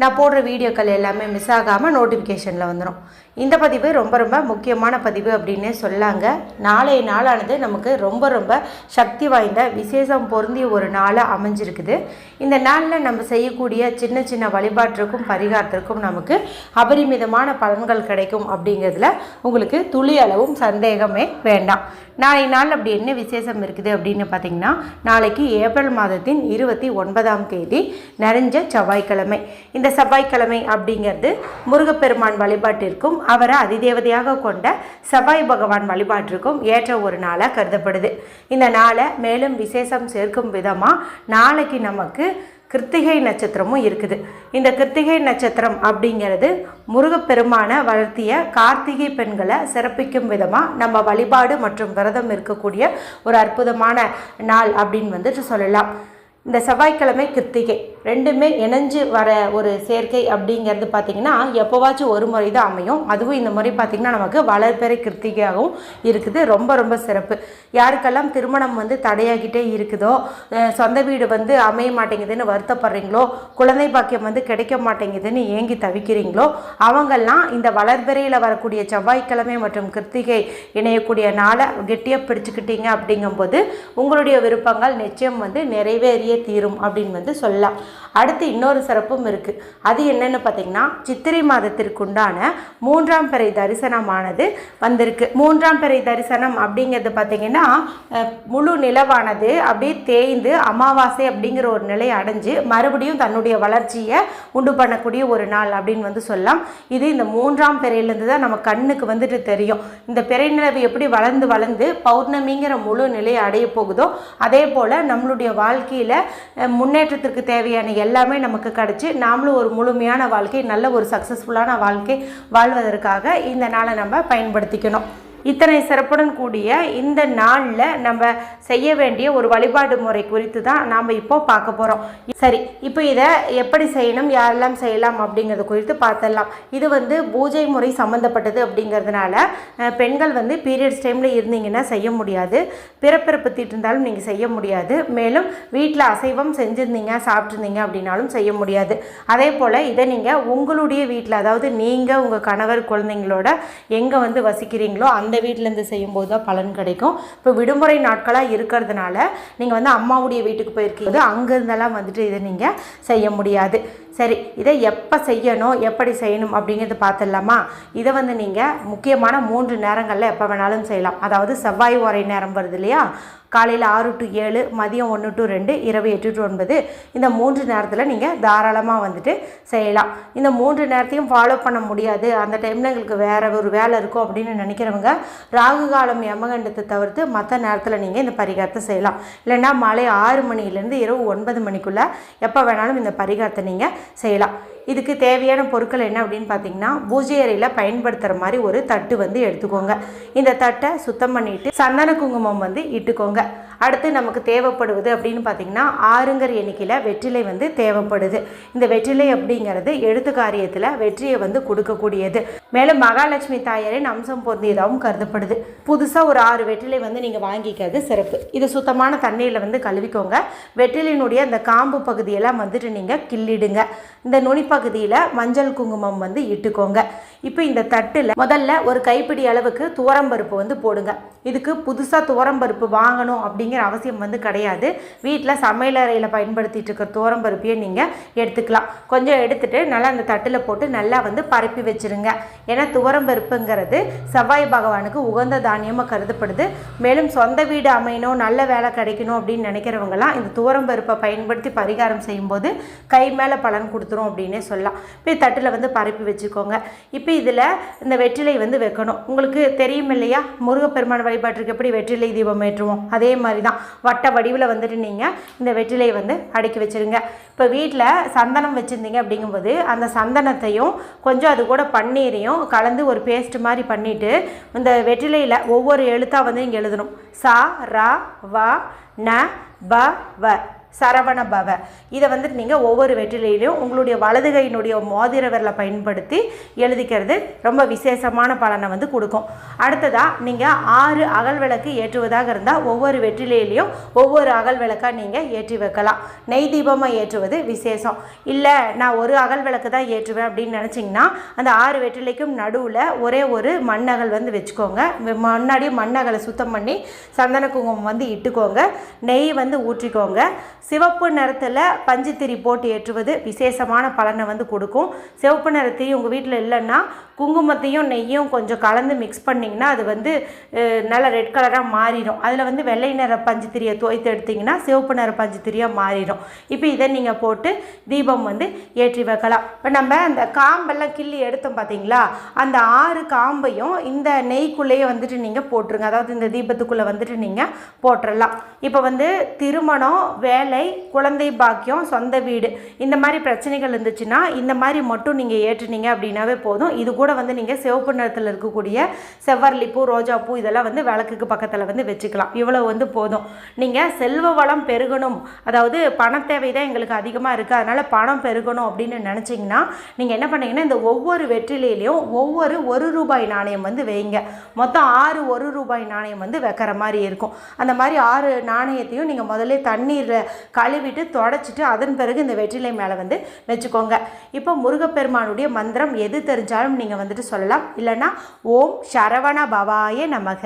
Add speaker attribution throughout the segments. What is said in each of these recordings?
Speaker 1: நான் போடுற வீடியோக்கள் எல்லாமே மிஸ் ஆகாமல் நோட்டிஃபிகேஷனில் வந்துடும் இந்த பதிவு ரொம்ப ரொம்ப முக்கியமான பதிவு அப்படின்னே சொல்லாங்க. நாளைய நாளானது நமக்கு ரொம்ப ரொம்ப சக்தி வாய்ந்த விசேஷம் பொருந்திய ஒரு நாளாக அமைஞ்சிருக்குது. இந்த நாளில் நம்ம செய்யக்கூடிய சின்ன சின்ன வழிபாட்டிற்கும் பரிகாரத்திற்கும் நமக்கு அபரிமிதமான பலன்கள் கிடைக்கும் அப்படிங்கிறதுல உங்களுக்கு துளி அளவும் சந்தேகமே வேண்டாம். நாளை நாள் அப்படி என்ன விசேஷம் இருக்குது அப்படின்னு பார்த்தீங்கன்னா நாளைக்கு ஏப்ரல் மாதத்தின் இருபத்தி ஒன்பதாம் தேதி நிறைஞ்ச செவ்வாய்க்கிழமை. இந்த செவ்வாய்க்கிழமை அப்படிங்கிறது முருகப்பெருமான் வழிபாட்டிற்கும் அவரை அதிதேவதையாக கொண்ட செவ்வாய் பகவான் வழிபாட்டிற்கும் ஏற்ற ஒரு நாளாக கருதப்படுது. இந்த நாளை மேலும் விசேஷம் சேர்க்கும் விதமாக நாளைக்கு நமக்கு கிருத்திகை நட்சத்திரமும் இருக்குது. இந்த கிருத்திகை நட்சத்திரம் அப்படிங்கிறது முருகப்பெருமான வளர்த்திய கார்த்திகை பெண்களை சிறப்பிக்கும் விதமாக நம்ம வழிபாடு மற்றும் விரதம் இருக்கக்கூடிய ஒரு அற்புதமான நாள் அப்படின்னு வந்துட்டு சொல்லலாம். இந்த செவ்வாய்க்கிழமை கிருத்திகை. ரெண்டுமே இணைஞ்சு வர ஒரு சேர்க்கை அப்படிங்கிறது பார்த்திங்கன்னா எப்போவாச்சும் ஒரு முறை தான் அமையும். அதுவும் இந்த முறை பார்த்திங்கன்னா நமக்கு வளர்பிறை கிருத்திகையாகவும் இருக்குது. ரொம்ப ரொம்ப சிறப்பு. யாருக்கெல்லாம் திருமணம் வந்து தடையாகிட்டே இருக்குதோ சொந்த வீடு வந்து அமைய மாட்டேங்குதுன்னு வருத்தப்படுறீங்களோ குழந்தை பாக்கியம் வந்து கிடைக்க மாட்டேங்குதுன்னு ஏங்கி தவிக்கிறீங்களோ அவங்கெல்லாம் இந்த வளர்பிறையில் வரக்கூடிய செவ்வாய்க்கிழமை மற்றும் கிருத்திகை இணையக்கூடிய நாளை கெட்டியாக பிடிச்சுக்கிட்டீங்க அப்படிங்கும்போது உங்களுடைய விருப்பங்கள் நிச்சயம் வந்து நிறைவேறிய தீரும் அப்படின்னு வந்து சொல்லலாம். அடுத்து இன்னொரு சிறப்பும் இருக்குது அது என்னன்னு பார்த்தீங்கன்னா சித்திரை மாதத்திற்குண்டான மூன்றாம் பிறை தரிசனமானது வந்திருக்கு. மூன்றாம் பிறை தரிசனம் அப்படிங்கிறது பார்த்தீங்கன்னா முழு நிலவானது அப்படியே தேய்ந்து அமாவாசை அப்படிங்கிற ஒரு நிலை அடைஞ்சு மறுபடியும் தன்னுடைய வளர்ச்சியை உண்டு பண்ணக்கூடிய ஒரு நாள் அப்படின்னு வந்து சொல்லலாம். இது இந்த மூன்றாம் பிறையிலேருந்து தான் நம்ம கண்ணுக்கு வந்துட்டு தெரியும். இந்த பிறை நிலவு எப்படி வளர்ந்து வளர்ந்து பௌர்ணமிங்கிற முழு நிலையை அடைய போகுதோ அதே போல் நம்மளுடைய வாழ்க்கையில் முன்னேற்றத்திற்கு தேவையான எல்லாமே நமக்கு கிடச்சி நாமளும் ஒரு முழுமையான வாழ்க்கை நல்ல ஒரு சக்ஸஸ்ஃபுல்லான வாழ்க்கை வாழ்வதற்காக இந்த நாளை நம்ம பயன்படுத்திக்கணும். இத்தனை சிறப்புடன் கூடிய இந்த நாளில் நம்ம செய்ய வேண்டிய ஒரு வழிபாடு முறை குறித்து தான் நாம் இப்போ பார்க்க போகிறோம் சரி இப்போ இதை எப்படி செய்யணும் யாரெல்லாம் செய்யலாம் அப்படிங்கிறது குறித்து பார்த்துடலாம். இது வந்து பூஜை முறை சம்மந்தப்பட்டது அப்படிங்கிறதுனால பெண்கள் வந்து பீரியட்ஸ் டைமில் இருந்தீங்கன்னா செய்ய முடியாது. பிறப்பிறப்பு இருந்தாலும் நீங்கள் செய்ய முடியாது. மேலும் வீட்டில் அசைவம் செஞ்சுருந்தீங்க சாப்பிட்ருந்தீங்க அப்படின்னாலும் செய்ய முடியாது. அதே போல் இதை நீங்கள் உங்களுடைய வீட்டில் அதாவது நீங்கள் உங்கள் கணவர் குழந்தைங்களோட எங்கே வந்து வசிக்கிறீங்களோ அந்த அந்த வீட்டிலேருந்து செய்யும்போது தான் பலன் கிடைக்கும். இப்போ விடுமுறை நாட்களாக இருக்கிறதுனால நீங்கள் வந்து அம்மாவுடைய வீட்டுக்கு போயிருக்கீங்க. அங்கேருந்தெல்லாம் வந்துட்டு இதை நீங்கள் செய்ய முடியாது. சரி இதை எப்போ செய்யணும் எப்படி செய்யணும் அப்படிங்கிறது பார்த்துடலாமா? இதை வந்து நீங்கள் முக்கியமான மூன்று நேரங்களில் எப்போ வேணாலும் செய்யலாம். அதாவது செவ்வாய் உரை நேரம் வருது இல்லையா? காலையில் ஆறு டு ஏழு மதியம் ஒன்று டு ரெண்டு இரவு எட்டு டு ஒன்பது. இந்த மூன்று நேரத்தில் நீங்கள் தாராளமாக வந்துட்டு செய்யலாம். இந்த மூன்று நேரத்தையும் ஃபாலோ பண்ண முடியாது. அந்த டைமில் எங்களுக்கு வேறு ஒரு வேலை இருக்கும் அப்படின்னு நினைக்கிறவங்க ராகு காலம் யமகண்டத்தை தவிர்த்து மற்ற நேரத்தில் நீங்கள் இந்த பரிகாரத்தை செய்யலாம். இல்லைன்னா மாலை ஆறு மணிலேருந்து இரவு ஒன்பது மணிக்குள்ளே எப்போ வேணாலும் இந்த பரிகாரத்தை நீங்கள் செய்யலாம் இதுக்கு தேவையான பொருட்கள் என்ன அப்படின்னு பார்த்தீங்கன்னா பூஜை அறையில் பயன்படுத்துகிற மாதிரி ஒரு தட்டு வந்து எடுத்துக்கோங்க. இந்த தட்டை சுத்தம் பண்ணிட்டு சந்தன குங்குமம் வந்து இட்டுக்கோங்க. அடுத்து நமக்கு தேவைப்படுவது அப்படின்னு பார்த்தீங்கன்னா ஆறுங்கிற எண்ணிக்கையில் வெற்றிலை வந்து தேவைப்படுது. இந்த வெற்றிலை அப்படிங்கிறது எழுத்து காரியத்தில் வெற்றியை வந்து கொடுக்கக்கூடியது. மேலும் மகாலட்சுமி தாயாரின் அம்சம் பொருந்தியதாகவும் கருதப்படுது. புதுசாக ஒரு ஆறு வெற்றிலை வந்து நீங்கள் வாங்கிக்கிறது சிறப்பு. இது சுத்தமான தண்ணியில் வந்து கழுவிக்கோங்க. வெற்றிலையினுடைய அந்த காம்பு பகுதியெல்லாம் வந்துட்டு நீங்கள் கிள்ளிடுங்க. இந்த நுனிப்ப பகுதியில் மஞ்சள் குங்குமம் வந்து இட்டுக்கோங்க. இப்போ இந்த தட்டில் முதல்ல ஒரு கைப்பிடி அளவுக்கு துவரம்பருப்பு வந்து போடுங்க. இதுக்கு புதுசாக துவரம்பருப்பு வாங்கணும் அப்படிங்கிற அவசியம் வந்து கிடையாது. வீட்டில் சமையலறையில் பயன்படுத்திட்டு இருக்கிற துவரம்பருப்பையே நீங்கள் எடுத்துக்கலாம். கொஞ்சம் எடுத்துகிட்டு நல்லா அந்த தட்டில் போட்டு நல்லா வந்து பரப்பி வச்சிருங்க. ஏன்னா துவரம்பருப்புங்கிறது செவ்வாய் பகவானுக்கு உகந்த தானியமாக கருதப்படுது. மேலும் சொந்த வீடு அமையணும் நல்ல வேலை கிடைக்கணும் அப்படின்னு நினைக்கிறவங்கலாம் இந்த துவரம்பருப்பை பயன்படுத்தி பரிகாரம் செய்யும்போது கை மேலே பலன் கொடுத்துரும் அப்படின்னு சொல்லலாம். இப்போ தட்டில் வந்து பரப்பி வச்சுக்கோங்க. இப்போ இதில் இந்த வெற்றிலை வந்து வைக்கணும். உங்களுக்கு தெரியும் இல்லையா? முருகப்பெருமான் வழிபாட்டிற்கு எப்படி வெற்றிலை தீபம் ஏற்றுவோம்? அதே மாதிரி தான் வட்ட வடிவில் வந்துட்டு நீங்கள் இந்த வெற்றிலையை வந்து அடுக்கி வச்சிருங்க. இப்போ வீட்டில் சந்தனம் வச்சுருந்தீங்க அப்படிங்கும்போது அந்த சந்தனத்தையும் கொஞ்சம் அது கூட பன்னீரையும் கலந்து ஒரு பேஸ்ட் மாதிரி பண்ணிவிட்டு இந்த வெற்றிலையில் ஒவ்வொரு எழுத்தாக வந்து இங்கே எழுதணும். சா ரா வா ந ப வ. சரவண பவ. இதை வந்துட்டு நீங்கள் ஒவ்வொரு வெற்றிலையிலையும் உங்களுடைய வலது கையினுடைய மோதிர விரலை பயன்படுத்தி எழுதிக்கிறது ரொம்ப விசேஷமான பலனை வந்து கொடுக்கும். அடுத்ததாக நீங்கள் ஆறு அகல் விளக்கு ஏற்றுவதாக இருந்தால் ஒவ்வொரு வெற்றிலையிலையும் ஒவ்வொரு அகல் விளக்காக நீங்கள் ஏற்றி வைக்கலாம். நெய் தீபமாக ஏற்றுவது விசேஷம். இல்லை நான் ஒரு அகல் விளக்கு தான் ஏற்றுவேன் அப்படின்னு நினச்சிங்கன்னா அந்த ஆறு வெற்றிலைக்கும் நடுவில் ஒரே ஒரு மண்ணகல் வந்து வச்சுக்கோங்க. முன்னாடி முன்னாடியே மண்ணகலை சுத்தம் பண்ணி சந்தன குங்குமம் வந்து இட்டுக்கோங்க. நெய் வந்து ஊற்றிக்கோங்க. சிவப்பு நிறத்தில் பஞ்சுத்திரி போட்டு ஏற்றுவது விசேஷமான பலனை வந்து கொடுக்கும். சிவப்பு நிறத்தையும் உங்கள் வீட்டில் இல்லைன்னா குங்குமத்தையும் நெய்யும் கொஞ்சம் கலந்து மிக்ஸ் பண்ணிங்கன்னா அது வந்து நல்லா நல்ல ரெட் கலராக மாறிடும். அதில் வந்து வெள்ளை நிற பஞ்சுத்திரியை துவைத்து எடுத்திங்கன்னா சிவப்பு நிற பஞ்சுத்திரியாக மாறிடும். இப்போ இதை நீங்கள் போட்டு தீபம் வந்து ஏற்றி வைக்கலாம். இப்போ நம்ம அந்த காம்பெல்லாம் கிள்ளி எடுத்தோம் பார்த்தீங்களா அந்த ஆறு காம்பையும் இந்த நெய்க்குள்ளேயே வந்துட்டு நீங்கள் போட்டுருங்க. அதாவது இந்த தீபத்துக்குள்ளே வந்துட்டு நீங்கள் போட்டுடலாம் இப்போ வந்து திருமணம் வேலை குழந்தை பாக்கியம் சொந்த வீடு. இந்த மாதிரி பிரச்சனைகள் இருந்துச்சுன்னா இந்த மாதிரி மட்டும் நீங்கள் ஏற்றுனீங்க அப்படின்னாவே போதும். இது கூட வந்து நீங்கள் சிவப்பு நிறத்தில் இருக்கக்கூடிய செவ்வரளிப்பூ ரோஜாப்பூ இதெல்லாம் வந்து விளக்குக்கு பக்கத்தில் வந்து வச்சுக்கலாம். இவ்வளோ வந்து போதும். நீங்கள் செல்வ வளம் பெருகணும். அதாவது பண தேவை தான் எங்களுக்கு அதிகமாக இருக்குது அதனால் பணம் பெருகணும் அப்படின்னு நினச்சிங்கன்னா நீங்கள் என்ன பண்ணீங்கன்னா இந்த ஒவ்வொரு வெற்றிலையிலையும் ஒவ்வொரு ஒரு ரூபாய் நாணயம் வந்து வைங்க. மொத்தம் ஆறு ஒரு ரூபாய் நாணயம் வந்து வைக்கிற மாதிரி இருக்கும். அந்த மாதிரி ஆறு நாணயத்தையும் நீங்கள் முதல்ல தண்ணீரில் கழுவிட்டு தொடச்சிட்டு அதன் பிறகு இந்த வெற்றிலை மேலே வந்து வச்சுக்கோங்க. இப்போ முருகப்பெருமானுடைய மந்திரம் எது தெரிஞ்சாலும் நீங்கள் வந்துட்டு சொல்லலாம். இல்லைன்னா ஓம் சரவண பவாய நமக.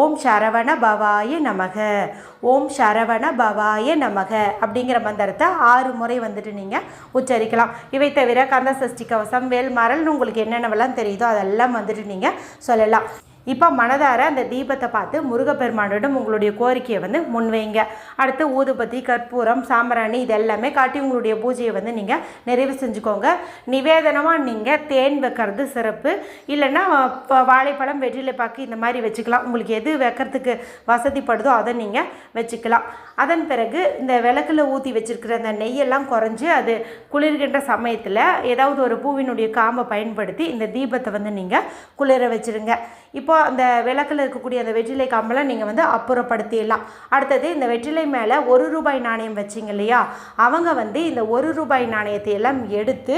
Speaker 1: ஓம் சரவண பவாய நமக. ஓம் சரவண பவாய நமக அப்படிங்கிற மந்திரத்தை ஆறு முறை வந்துட்டு நீங்கள் உச்சரிக்கலாம். இவை தவிர கந்த சஷ்டி கவசம் வேல்மரல்னு உங்களுக்கு என்னென்னவெல்லாம் தெரியுதோ அதெல்லாம் வந்துட்டு நீங்கள் சொல்லலாம். இப்போ மனதார அந்த தீபத்தை பார்த்து முருகப்பெருமானிடம் உங்களுடைய கோரிக்கையை வந்து முன்வைங்க. அடுத்து ஊதுபத்தி கற்பூரம் சாம்பிராணி இது எல்லாமே காட்டி உங்களுடைய பூஜையை வந்து நீங்கள் நிறைவு செஞ்சுக்கோங்க. நிவேதனமாக நீங்கள் தேன் வைக்கிறது சிறப்பு. இல்லைன்னா வாழைப்பழம் வெற்றிலை பாக்கு இந்த மாதிரி வச்சுக்கலாம். உங்களுக்கு எது வைக்கிறதுக்கு வசதிப்படுதோ அதை நீங்கள் வச்சுக்கலாம். அதன் பிறகு இந்த விளக்கில் ஊற்றி வச்சுருக்கிற அந்த நெய்யெல்லாம் குறைஞ்சி அது குளிர்கின்ற சமயத்தில் ஏதாவது ஒரு பூவினுடைய காம்பை பயன்படுத்தி இந்த தீபத்தை வந்து நீங்கள் குளிர வச்சிருங்க. இப்போ அந்த விளக்கில் இருக்கக்கூடிய அந்த வெற்றிலை காம்பெல்லாம் நீங்கள் வந்து அப்புறப்படுத்திடலாம். அடுத்தது இந்த வெற்றிலை மேலே ஒரு ரூபாய் நாணயம் வச்சிங்க இல்லையா? அவங்க வந்து இந்த ஒரு ரூபாய் நாணயத்தை எல்லாம் எடுத்து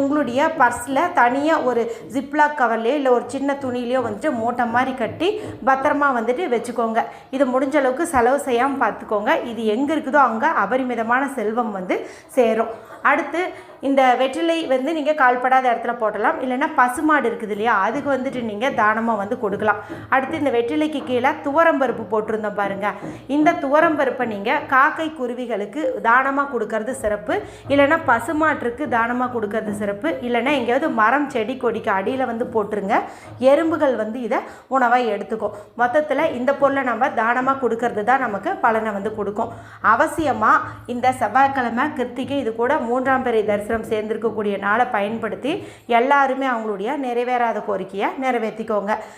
Speaker 1: உங்களுடைய பர்ஸில் தனியாக ஒரு ஜிப்லாக் கவர்லையோ இல்லை ஒரு சின்ன துணியிலையோ வந்துட்டு மூட்டை மாதிரி கட்டி பத்திரமா வந்துட்டு வச்சுக்கோங்க. இது முடிஞ்ச அளவுக்கு செலவு செய்யாமல் பார்த்துக்கோங்க இது எங்கே இருக்குதோ அங்கே அபரிமிதமான செல்வம் வந்து சேரும். அடுத்து இந்த வெற்றிலை வந்து நீங்கள் கால்படாத இடத்துல போடலாம் இல்லைன்னா பசுமாடு இருக்குது இல்லையா? அதுக்கு வந்துட்டு நீங்கள் தானமாக வந்து கொடுக்கலாம். அடுத்து இந்த வெற்றிலைக்கு கீழே துவரம்பருப்பு போட்டிருந்தோம் பாருங்கள் இந்த துவரம்பருப்பை நீங்கள் காக்கை குருவிகளுக்கு தானமாக கொடுக்கறது சிறப்பு. இல்லைன்னா பசுமாட்டுக்கு தானமாக கொடுக்கறது சிறப்பு. இல்லைன்னா எங்கேயாவது மரம் செடி கொடிக்கு அடியில் வந்து போட்டுருங்க. எறும்புகள் வந்து இதை உணவாக எடுத்துக்கும். மொத்தத்தில் இந்த பொருளை நம்ம தானமாக கொடுக்கறது தான் நமக்கு பலனை வந்து கொடுக்கும். அவசியமாக இந்த செவ்வாய்க்கிழமை கிருத்திகை இது கூட மூன்றாம் பெரிய தரிசனம் சேர்ந்திருக்கக்கூடிய நாளை பயன்படுத்தி எல்லாருமே அவங்களுடைய நிறைவேறாத கோரிக்கையை நிறைவேற்றிக்கோங்க